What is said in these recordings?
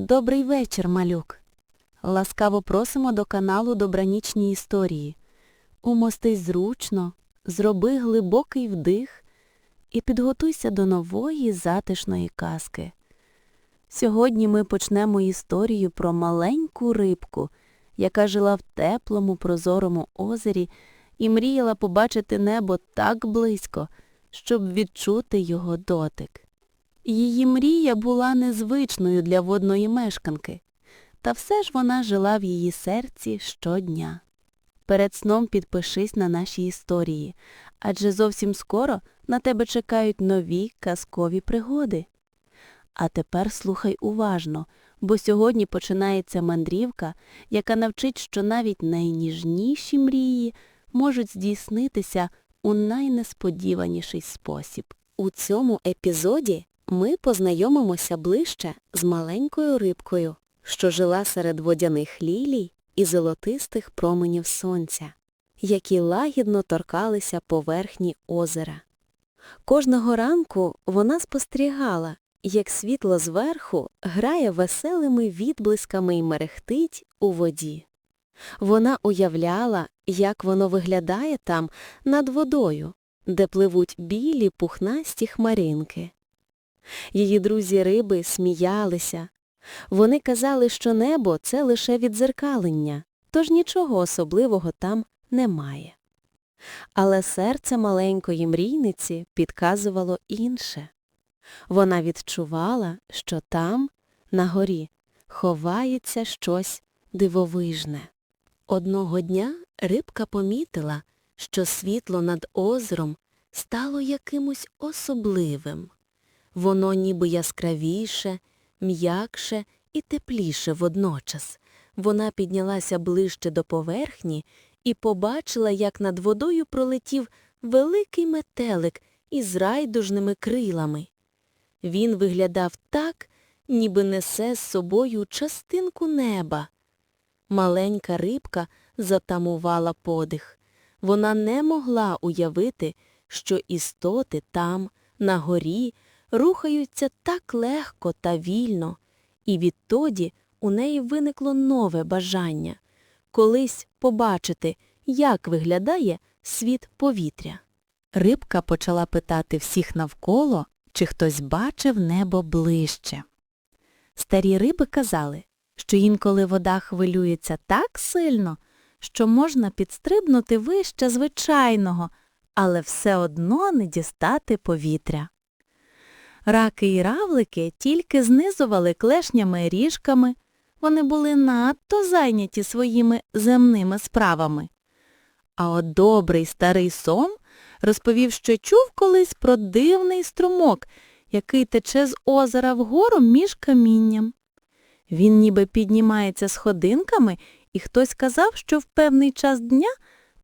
Добрий вечір, малюк. Ласкаво просимо до каналу Добранічні історії. Умостись зручно, зроби глибокий вдих і підготуйся до нової затишної казки. Сьогодні ми почнемо історію про маленьку рибку, яка жила в теплому прозорому озері і мріяла побачити небо так близько, щоб відчути його дотик. Її мрія була незвичною для водної мешканки, та все ж вона жила в її серці щодня. Перед сном підпишись на наші історії, адже зовсім скоро на тебе чекають нові казкові пригоди. А тепер слухай уважно, бо сьогодні починається мандрівка, яка навчить, що навіть найніжніші мрії можуть здійснитися у найнесподіваніший спосіб. У цьому епізоді ми познайомимося ближче з маленькою рибкою, що жила серед водяних лілій і золотистих променів сонця, які лагідно торкалися поверхні озера. Кожного ранку вона спостерігала, як світло зверху грає веселими відблисками й мерехтить у воді. Вона уявляла, як воно виглядає там над водою, де пливуть білі пухнасті хмаринки. Її друзі риби сміялися. Вони казали, що небо це лише відзеркалення, тож нічого особливого там немає. Але серце маленької мрійниці підказувало інше. Вона відчувала, що там, на горі, ховається щось дивовижне. Одного дня рибка помітила, що світло над озером стало якимось особливим. Воно ніби яскравіше, м'якше і тепліше водночас. Вона піднялася ближче до поверхні і побачила, як над водою пролетів великий метелик із райдужними крилами. Він виглядав так, ніби несе з собою частинку неба. Маленька рибка затамувала подих. Вона не могла уявити, що істоти там, на горі, рухаються так легко та вільно, і відтоді у неї виникло нове бажання колись побачити, як виглядає світ повітря. Рибка почала питати всіх навколо, чи хтось бачив небо ближче. Старі риби казали, що інколи вода хвилюється так сильно, що можна підстрибнути вище звичайного, але все одно не дістати повітря. Раки і равлики тільки знизували клешнями ріжками, вони були надто зайняті своїми земними справами. А от добрий старий сом розповів, що чув колись про дивний струмок, який тече з озера вгору між камінням. Він ніби піднімається сходинками, і хтось казав, що в певний час дня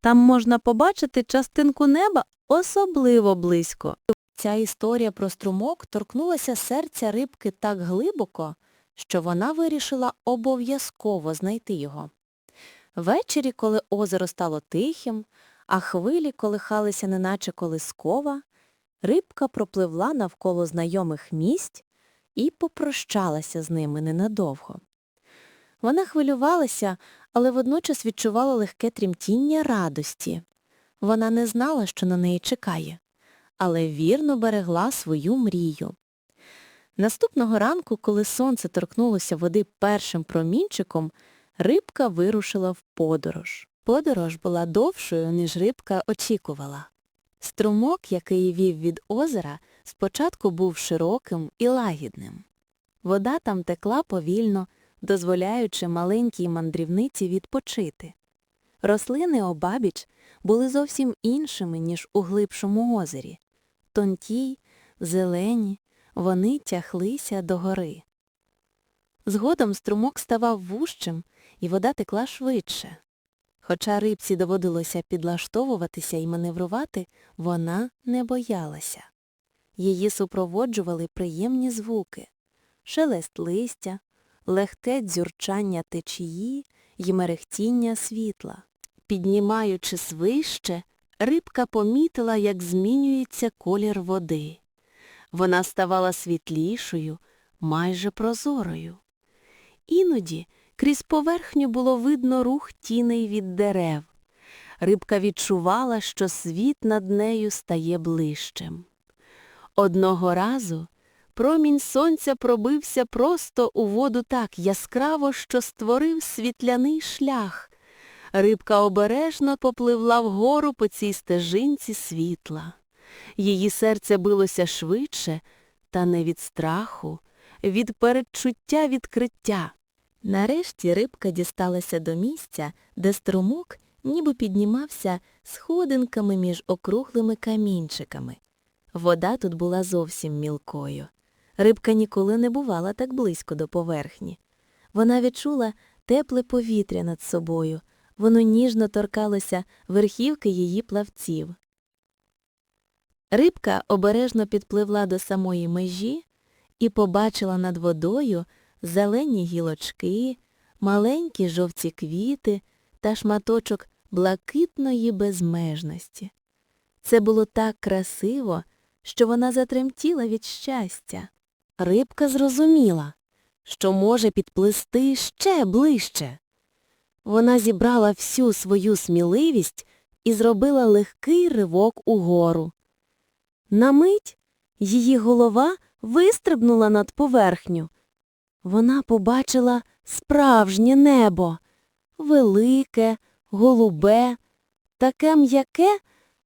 там можна побачити частинку неба особливо близько. Ця історія про струмок торкнулася серця рибки так глибоко, що вона вирішила обов'язково знайти його. Ввечері, коли озеро стало тихим, а хвилі колихалися неначе колискова, рибка пропливла навколо знайомих місць і попрощалася з ними ненадовго. Вона хвилювалася, але водночас відчувала легке трімтіння радості. Вона не знала, що на неї чекає, але вірно берегла свою мрію. Наступного ранку, коли сонце торкнулося води першим промінчиком, рибка вирушила в подорож. Подорож була довшою, ніж рибка очікувала. Струмок, який вів від озера, спочатку був широким і лагідним. Вода там текла повільно, дозволяючи маленькій мандрівниці відпочити. Рослини обабіч були зовсім іншими, ніж у глибшому озері. Тонкі, зелені, вони тяглися до гори. Згодом струмок ставав вужчим, і вода текла швидше. Хоча рибці доводилося підлаштовуватися і маневрувати, вона не боялася. Її супроводжували приємні звуки шелест листя, легке дзюрчання течії й мерехтіння світла. Піднімаючись вище, рибка помітила, як змінюється колір води. Вона ставала світлішою, майже прозорою. Іноді крізь поверхню було видно рух тіней від дерев. Рибка відчувала, що світ над нею стає ближчим. Одного разу промінь сонця пробився просто у воду так яскраво, що створив світляний шлях. Рибка обережно попливла вгору по цій стежинці світла. Її серце билося швидше, та не від страху, від передчуття відкриття. Нарешті рибка дісталася до місця, де струмок ніби піднімався сходинками між округлими камінчиками. Вода тут була зовсім мілкою. Рибка ніколи не бувала так близько до поверхні. Вона відчула тепле повітря над собою, воно ніжно торкалося верхівки її плавців. Рибка обережно підпливла до самої межі і побачила над водою зелені гілочки, маленькі жовті квіти та шматочок блакитної безмежності. Це було так красиво, що вона затремтіла від щастя. Рибка зрозуміла, що може підплисти ще ближче. Вона зібрала всю свою сміливість і зробила легкий ривок угору. На мить її голова вистрибнула над поверхню. Вона побачила справжнє небо, велике, голубе, таке м'яке,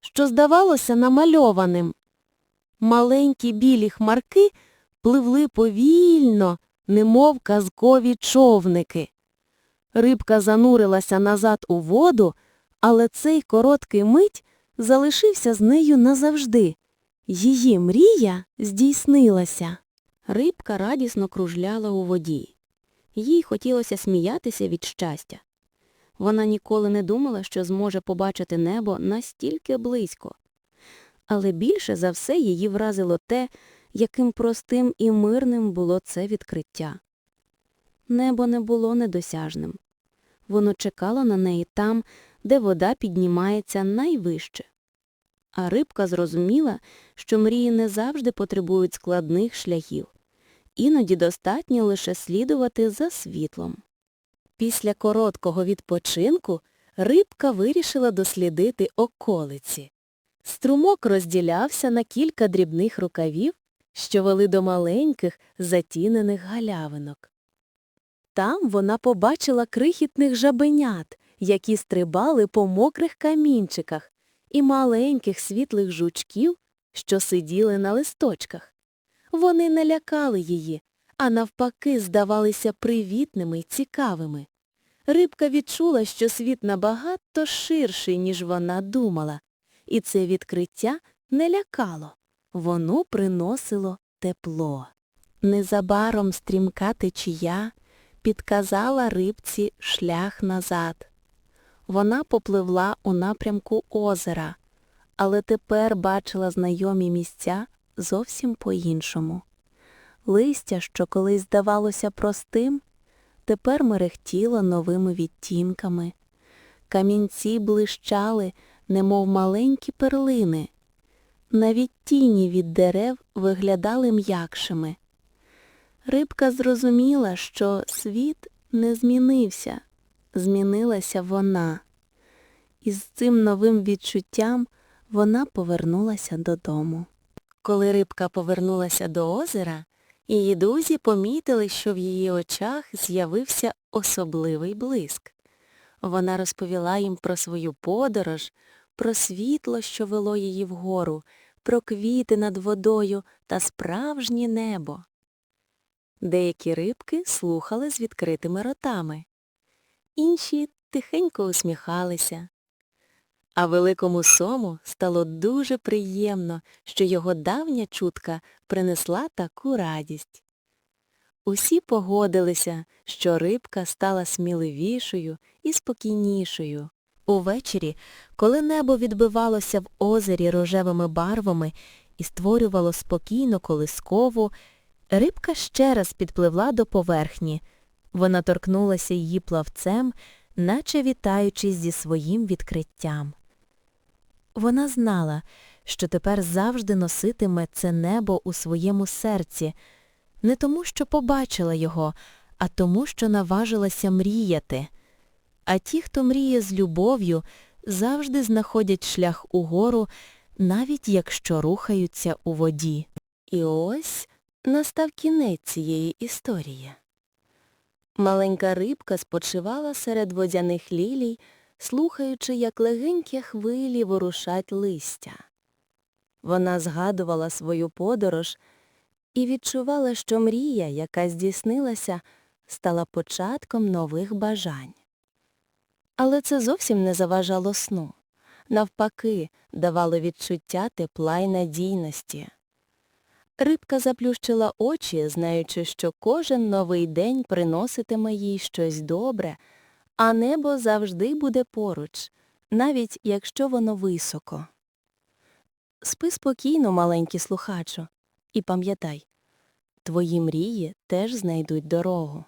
що здавалося намальованим. Маленькі білі хмарки пливли повільно, немов казкові човники. Рибка занурилася назад у воду, але цей короткий мить залишився з нею назавжди. Її мрія здійснилася. Рибка радісно кружляла у воді. Їй хотілося сміятися від щастя. Вона ніколи не думала, що зможе побачити небо настільки близько. Але більше за все її вразило те, яким простим і мирним було це відкриття. Небо не було недосяжним. Воно чекало на неї там, де вода піднімається найвище. А рибка зрозуміла, що мрії не завжди потребують складних шляхів. Іноді достатньо лише слідувати за світлом. Після короткого відпочинку рибка вирішила дослідити околиці. Струмок розділявся на кілька дрібних рукавів, що вели до маленьких затінених галявинок. Там вона побачила крихітних жабенят, які стрибали по мокрих камінчиках, і маленьких світлих жучків, що сиділи на листочках. Вони не лякали її, а навпаки здавалися привітними й цікавими. Рибка відчула, що світ набагато ширший, ніж вона думала, і це відкриття не лякало, воно приносило тепло. Незабаром стрімка течія підказала рибці шлях назад. Вона попливла у напрямку озера, але тепер бачила знайомі місця зовсім по-іншому. Листя, що колись здавалося простим, тепер мерехтіло новими відтінками. Камінці блищали, немов маленькі перлини. Навіть тіні від дерев виглядали м'якшими. Рибка зрозуміла, що світ не змінився, змінилася вона. І з цим новим відчуттям вона повернулася додому. Коли рибка повернулася до озера, її друзі помітили, що в її очах з'явився особливий блиск. Вона розповіла їм про свою подорож, про світло, що вело її вгору, про квіти над водою та справжнє небо. Деякі рибки слухали з відкритими ротами, інші тихенько усміхалися. А великому сому стало дуже приємно, що його давня чутка принесла таку радість. Усі погодилися, що рибка стала сміливішою і спокійнішою. Увечері, коли небо відбивалося в озері рожевими барвами і створювало спокійно колискову, рибка ще раз підпливла до поверхні. Вона торкнулася її плавцем, наче вітаючись зі своїм відкриттям. Вона знала, що тепер завжди носитиме це небо у своєму серці, не тому, що побачила його, а тому, що наважилася мріяти. А ті, хто мріє з любов'ю, завжди знаходять шлях угору, навіть якщо рухаються у воді. І ось настав кінець цієї історії. Маленька рибка спочивала серед водяних лілій, слухаючи, як легенькі хвилі ворушать листя. Вона згадувала свою подорож і відчувала, що мрія, яка здійснилася, стала початком нових бажань. Але це зовсім не заважало сну. Навпаки, давало відчуття тепла й надійності. Рибка заплющила очі, знаючи, що кожен новий день приноситиме їй щось добре, а небо завжди буде поруч, навіть якщо воно високо. Спи спокійно, маленький слухачу, і пам'ятай, твої мрії теж знайдуть дорогу.